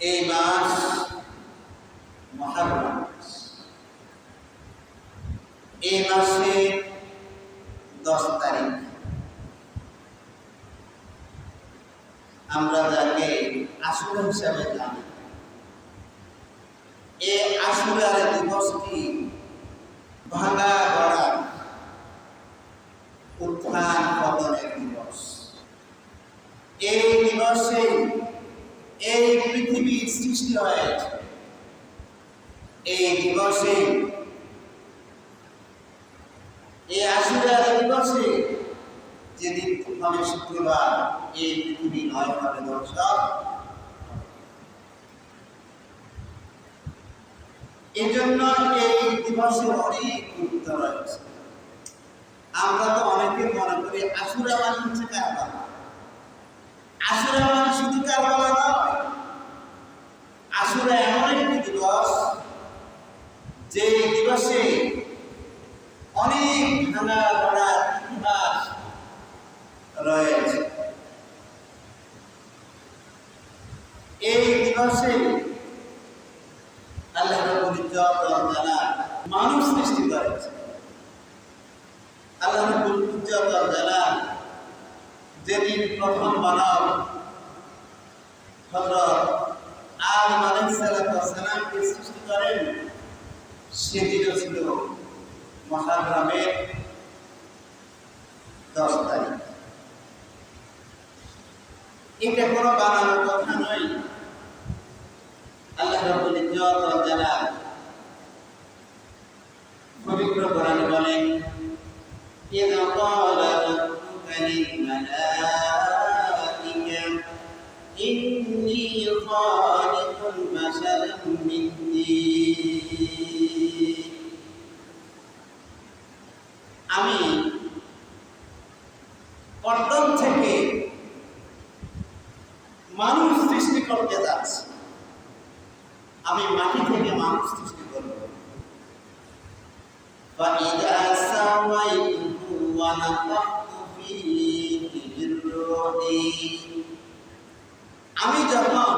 এই মাস মহারম এই মাসে দশ তারিখ। আমরা যাকে আসুর হিসাবে জানি। দিবসটি ভাঙা গড়া উত্থান পতনের দিবস। এই দিবসে এই সৃষ্টি হয়েছে এই দিবসে, এই আশুরার দিবসে যেদিন হবে শুক্রবার, এই পৃথিবী নয় হবে দর্শক এই জন্য এই দিবসের অনেক গুরুত্ব রয়েছে। আমরা তো অনেকে মনে করি আশুরা মানে হচ্ছে কারবালা আশুরা মানে শুধু কারবালা নয় আশুরা এমন একটি দিবস যে দিবসে অনেক ভাঙা গড়া ইতিহাস রয়েছে। এই দিবসে আল্লাহ রব্বুল ইজ্জত ওয়াল মানুষ সৃষ্টি করেছে। আল্লাহ ইজ্জত ওয়াল যেদিন প্রথম মানব হযরত আদম আলাইহিস সালামকে সৃষ্টি করেন। সেদিনও ছিল মহারমের দশ তারিখ এটা কোনো বানানোর কথা নয় আল্লাহ রাব্বুল ইজ্জত ওয়াল জালাল পবিত্র কোরআনে বলেন إذا قال ربك للملائكة إني خالق بشرا من طين আমি কর্তন থেকে মানুষ সৃষ্টি করতে যাচ্ছি আমি মাটি থেকে মানুষ সৃষ্টি করব فإذا سويته ونفخت فيه من روحي আমি যখন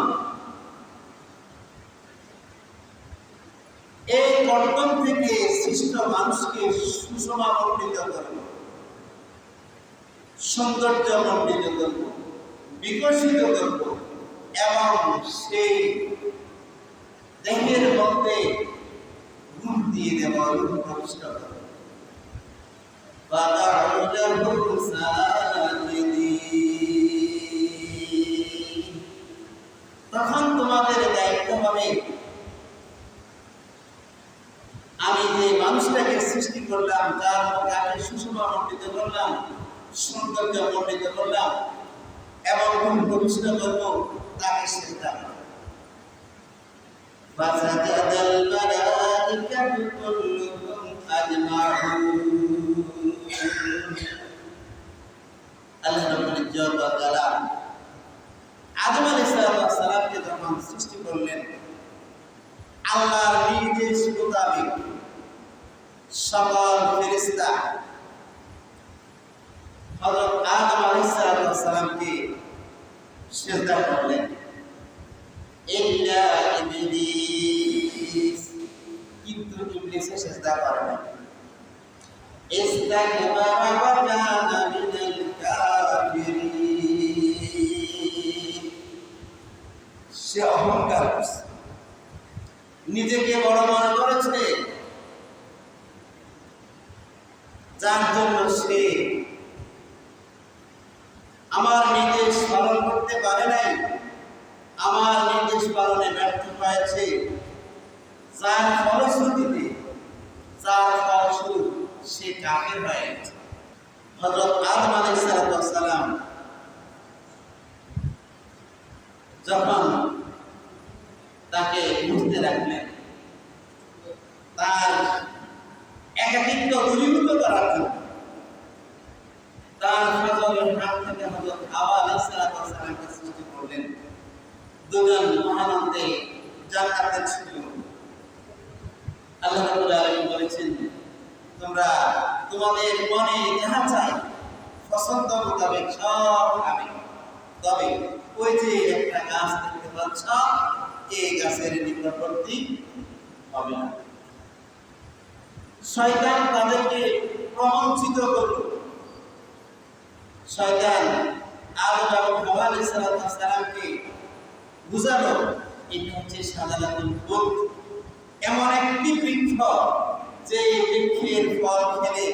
এই কর্তন থেকে সৃষ্ট মানুষকে সুষমাবন্ডিত করব। সৌন্দর্য মন্ডিত করব। বিকশিত করব। এবং সেই দেহের মধ্যে রূপ দিয়ে দেব রূপ প্রবিষ্ট করব। বাবা রোজার তখন তোমাদের দায়িত্ব হবে আমি যে মানুষটাকে সৃষ্টি করলাম তার তাকে সুষমা মণ্ডিত করলাম সৌন্দর্য মণ্ডিত করলাম এবং গুণ প্রবিষ্ট করব তাকে চেষ্টা فسجد الملائكة كلهم أجمعون আল্লাহ রাব্বুল ইজ্জত ওয়া তাআলা আদম সালামকে যখন সৃষ্টি করলেন, আল্লাহর নির্দেশ মোতাবেক সকল ফেরেশতা হযরত আদম করলেন। কিন্তু ইস্তাকবারা নিজেকে বড় মনে করেছে? যার জন্য সে আমার নির্দেশ পালন করতে পারে নাই, আমার নির্দেশ পালনে ব্যর্থ হয়েছে। যার ফলশ্রুতিতে, যার ফলস্বরূপ সে কাফের হয়ে গেছে। হজরত আদম সালাম যখন তাকে বুঝতে রাখলেন তার একাকিত্ব দূরীভূত করার জন্য। তার ফজলের হাত থেকে হজরত হাওয়া আলাইহিস সৃষ্টি করলেন দুজন মহানন্দে জান্নাতে ছিল। আল্লাহ রাব্বুল আলামিন বলেছেন, তোমরা তোমাদের মনে যাহা চাই, পছন্দ মোতাবেক সব খাবে। তবে ওই যে একটা গাছ দেখতে পাচ্ছ, এই গাছের নিকটবর্তী হবে না। শয়তান তাদেরকে প্রবঞ্চিত করল। শয়তান সালামকে বুঝালো, এটা হচ্ছে সাধারণ ভূত। এমন একটি বৃক্ষ যে বৃক্ষের ফল খেলে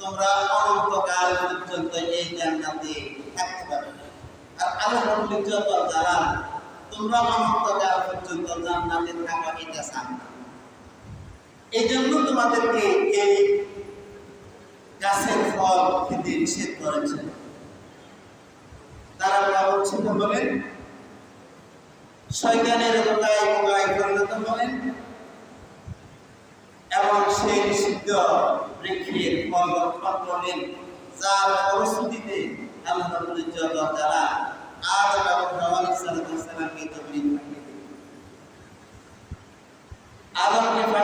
তোমরা অনন্তকাল পর্যন্ত এই জান্নাতে থাকতে পারবে আর ইজ্জত দ্বারা তোমরা অনন্তকাল পর্যন্ত জান্নাতে থাকা, এটা চান না এই জন্য তোমাদেরকে এই গাছের ফল খেতে নিষেধ করেছে। তারা প্রবঞ্চিত হলেন, শয়তানের বোকায় বোকায় পরিণত হলেন, এবং সেই নিষিদ্ধ বৃক্ষের ফল রক্ষণ করলেন। যার আল্লাহ তারা আদম এবং আলাইহিস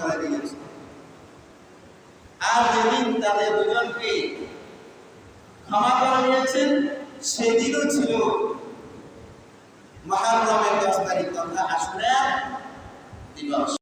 করে দিয়েছে। আর যেদিন তাদের দুজনকে ক্ষমা করে দিয়েছেন, সেদিনও ছিল মহারমের দশ তারিখ, তথা আসলে দিবস।